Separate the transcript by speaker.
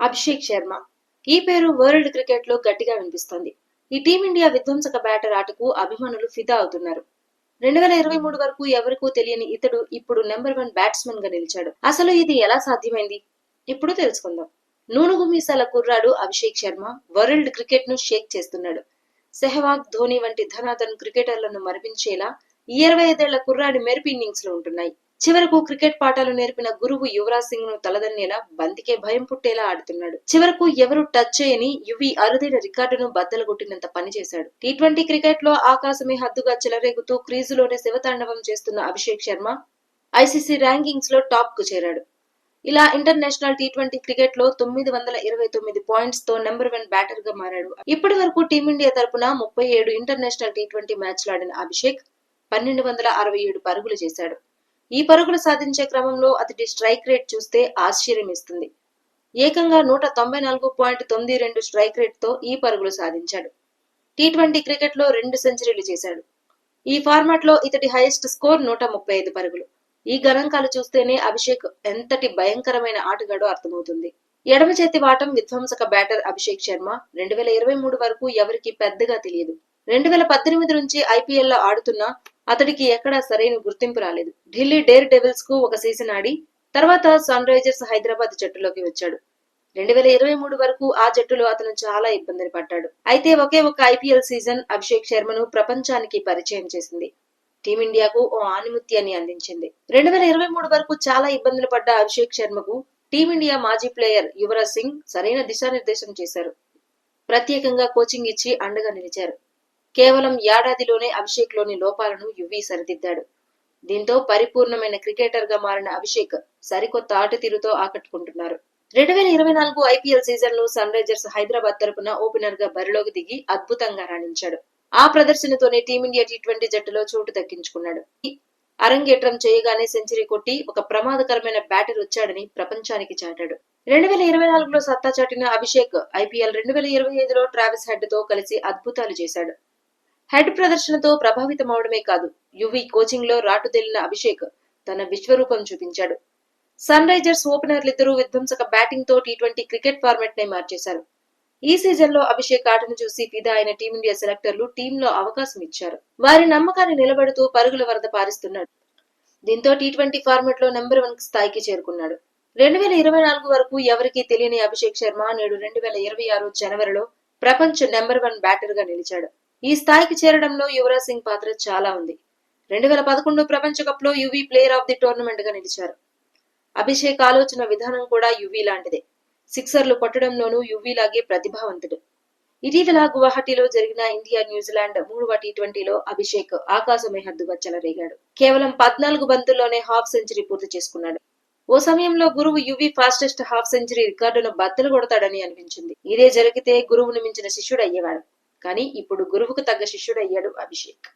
Speaker 1: అభిషేక్ శర్మ. ఈ పేరు వరల్డ్ క్రికెట్లో గట్టిగా వినిపిస్తోంది. ఈ టీమిండియా విధ్వంసక బ్యాటర్ ఆటకు అభిమానులు ఫిదా అవుతున్నారు. రెండు వేల ఇరవై మూడు వరకు ఎవరికూ తెలియని ఇతడు ఇప్పుడు నెంబర్ వన్ బ్యాట్స్మెన్గా నిలిచాడు. అసలు ఇది ఎలా సాధ్యమైంది? ఇప్పుడు తెలుసుకుందాం. నూనుగు మీసాల కుర్రాడు అభిషేక్ శర్మ వరల్డ్ క్రికెట్ను షేక్ చేస్తున్నాడు. సెహ్వాగ్ ధోని వంటి ధనాధన్ క్రికెటర్లను మరిపించేలా ఇరవై ఐదేళ్ళ కుర్రాడి మెరుపు ఇన్నింగ్స్లో ఉంటున్నాయి. చివరకు క్రికెట్ పాఠాలు నేర్పిన గురువు యువరాజ్ సింగ్ను తలదన్నేలా బంతికే భయం పుట్టేలా ఆడుతున్నాడు. చివరకు ఎవరు టచ్ చేయని యువి అరుదైన రికార్డును బద్దలు కొట్టినంత పని చేశాడు. టీ ట్వంటీ క్రికెట్లో ఆకాశమే హద్దుగా చెలరేగుతూ క్రీజులోనే శివతాండవం చేస్తున్న అభిషేక్ శర్మ ఐసీసీ ర్యాంకింగ్స్లో టాప్కు చేరాడు. ఇలా ఇంటర్నేషనల్ టీ ట్వంటీ క్రికెట్లో తొమ్మిది వందల ఇరవై తొమ్మిది పాయింట్స్తో నెంబర్ వన్ బ్యాటర్గా మారాడు. ఇప్పటి వరకు టీమిండియా తరపున ముప్పై ఏడు ఇంటర్నేషనల్ టీ ట్వంటీ మ్యాచ్లు ఆడిన అభిషేక్ పన్నెండు వందల అరవై ఏడు పరుగులు చేశాడు. ఈ పరుగులు సాధించే క్రమంలో అతడి స్ట్రైక్ రేట్ చూస్తే ఆశ్చర్యం ఇస్తుంది. ఏకంగా నూట తొంభై నాలుగు పాయింట్ తొమ్మిది రెండు స్ట్రైక్ రేట్తో ఈ పరుగులు సాధించాడు. టీ ట్వంటీ క్రికెట్లో రెండు సెంచరీలు చేశాడు. ఈ ఫార్మాట్లో ఇతడి హైయెస్ట్ స్కోర్ నూట ముప్పై ఐదు పరుగులు. ఈ గణాంకాలు చూస్తేనే అభిషేక్ ఎంతటి భయంకరమైన ఆటగాడో అర్థమవుతుంది. ఎడమ చేతి వాటం విధ్వంసక బ్యాటర్ అభిషేక్ శర్మ రెండు వేల ఇరవై మూడు వరకు ఎవరికి పెద్దగా తెలియదు. రెండు వేల పద్దెనిమిది నుంచి ఐపీఎల్లో ఆడుతున్నా అతడికి ఎక్కడా సరైన గుర్తింపు రాలేదు. ఢిల్లీ డేర్ డెవిల్స్కు ఒక సీజన్ ఆడి తర్వాత సన్ రైజర్స్ హైదరాబాద్ జట్టులోకి వచ్చాడు. రెండు వేల ఇరవై మూడు వరకు ఆ జట్టులో అతను చాలా ఇబ్బందిని పడ్డాడు. అయితే ఒకే ఒక ఐపీఎల్ సీజన్ అభిషేక్ శర్మను ప్రపంచానికి పరిచయం చేసింది. టీమిండియాకు ఓ ఆనిముత్యాన్ని అందించింది. రెండు వేల ఇరవై మూడు వరకు చాలా ఇబ్బందులు పడ్డ అభిషేక్ శర్మకు టీమిండియా మాజీ ప్లేయర్ యువరాజ్ సింగ్ సరైన దిశానిర్దేశం చేశారు. ప్రత్యేకంగా కోచింగ్ ఇచ్చి అండగా నిలిచారు. కేవలం ఏడాదిలోనే అభిషేక్లోని లోపాలను యువి సరిదిద్దాడు. దీంతో పరిపూర్ణమైన క్రికెటర్గా మారిన అభిషేక్ సరికొత్త ఆటతీరుతో ఆకట్టుకుంటున్నారు. రెండు వేల ఇరవై నాలుగు ఐపీఎల్ సీజన్లో సన్ రైజర్స్ హైదరాబాద్ తరపున ఓపెనర్గా బరిలోకి దిగి అద్భుతంగా రాణించాడు. ఆ ప్రదర్శనతోనే టీమిండియా టీ ట్వంటీ జట్టులో చోటు దక్కించుకున్నాడు. అరంగేట్రం చేయగానే సెంచరీ కొట్టి ఒక ప్రమాదకరమైన బ్యాటర్ వచ్చాడని ప్రపంచానికి చాటాడు. రెండు వేల ఇరవై నాలుగులో సత్తా చాటిన అభిషేక్ ఐపీఎల్ రెండు వేల ఇరవై ఐదులో ట్రావిస్ హెడ్తో కలిసి అద్భుతాలు చేశాడు. హెడ్ ప్రదర్శనతో ప్రభావితమవడమే కాదు యువి కోచింగ్లో రాటుదేలిన అభిషేక్ తన విశ్వరూపం చూపించాడు. సన్ రైజర్స్ ఓపెనర్లిద్దరూ విధ్వంసక బ్యాటింగ్తో టీ ట్వంటీ క్రికెట్ ఫార్మాట్ నే మార్చేశారు. ఈ సీజన్లో అభిషేక్ ఆటను చూసి ఫిదా అయిన టీమిండియా సెలెక్టర్లు టీంలో అవకాశం ఇచ్చారు. వారి నమ్మకాన్ని నిలబెడుతూ పరుగుల వరద పారిస్తున్నాడు. దీంతో టీ ట్వంటీ ఫార్మాట్లో నెంబర్ వన్ స్థాయికి చేరుకున్నాడు. రెండు వేల ఇరవై నాలుగు వరకు ఎవరికీ తెలియని అభిషేక్ శర్మ నేడు రెండు వేల ఇరవై ఆరు జనవరిలో ప్రపంచ నెంబర్ వన్ బ్యాటర్గా నిలిచాడు. ఈ స్థాయికి చేరడంలో యువరాజ్ సింగ్ పాత్ర చాలా ఉంది. రెండు వేల పదకొండు ప్రపంచ కప్లో యువీ ప్లేయర్ ఆఫ్ ది టోర్నమెంట్గా నిలిచారు. అభిషేక్ ఆలోచన విధానం కూడా యువీ లాంటిదే. సిక్సర్లు కొట్టడంలోనూ యువీలాగే ప్రతిభావంతుడు. ఇటీవల గువాహటిలో జరిగిన ఇండియా న్యూజిలాండ్ మూడవ టీ ట్వంటీలో అభిషేక్ ఆకాశమే హద్దుగా చెలరేగాడు. కేవలం పద్నాలుగు బంతుల్లోనే హాఫ్ సెంచరీ పూర్తి చేసుకున్నాడు. ఓ సమయంలో గురువు యువి ఫాస్టెస్ట్ హాఫ్ సెంచరీ రికార్డును బద్దలు కొడతాడని అనిపించింది. ఇదే జరిగితే గురువును మించిన శిష్యుడు అయ్యేవాడు. కానీ ఇప్పుడు గురువుకు తగ్గ శిష్యుడు అయ్యాడు అభిషేక్.